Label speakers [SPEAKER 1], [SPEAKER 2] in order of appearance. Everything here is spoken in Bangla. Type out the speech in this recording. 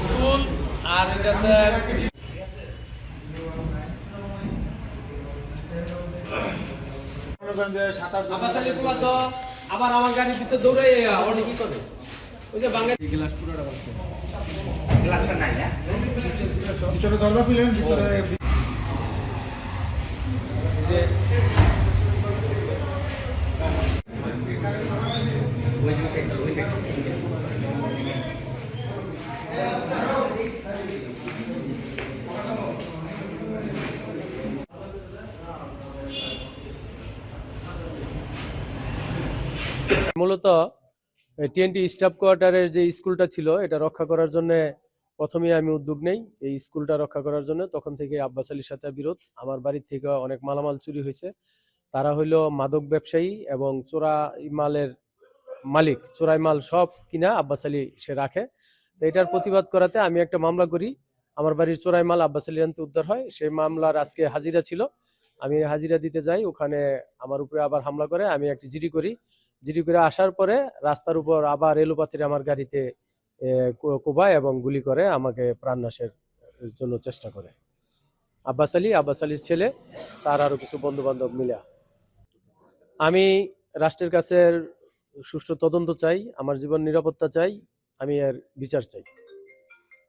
[SPEAKER 1] স্কুল আর হইতেছে আবার আমার গাড়ির পিছনে দৌড়াই ওটা কি করে। ওই যে বাঙালি গ্লাস পুরোটা করছে
[SPEAKER 2] ভিতরে দরজা খুলেন ভিতরে
[SPEAKER 1] মূলত টিএনটি স্টাফ কোয়ার্টারের যে স্কুলটা ছিল এটা রক্ষা করার জন্য প্রথমেই আমি উদ্যোগ নেই এই স্কুলটা রক্ষা করার জন্য। তখন থেকে আব্বাস আলীর সাথে বিরোধ। আমার বাড়ির থেকে অনেক মালামাল চুরি হয়েছে। তারা হইল মাদক ব্যবসায়ী এবং চোরা মালের মালিক। চোরাই মাল সব কিনা আব্বাস আলী সে রাখে। তো এটার প্রতিবাদ করাতে আমি একটা মামলা করি। আমার বাড়ির চোরাই মাল আব্বাস আলী আনতে উদ্ধার হয়। সেই মামলার আজকে হাজিরা ছিল। আমি হাজিরা দিতে যাই। ওখানে আমার উপরে আবার হামলা করে। আমি একটি জিডি করি। জিডি করে আসার পরে রাস্তার উপর আবার এলোপাথির আমার গাড়িতে কোবায় এবং গুলি করে আমাকে প্রাণনাশের জন্য চেষ্টা করে। আব্বাস আলী, আব্বাস আলীর ছেলে, তার আরও কিছু বন্ধুবান্ধব মিলা। আমি রাষ্ট্রের কাছে সুষ্ঠু তদন্ত চাই, আমার জীবন নিরাপত্তা চাই, আমি এর বিচার চাই।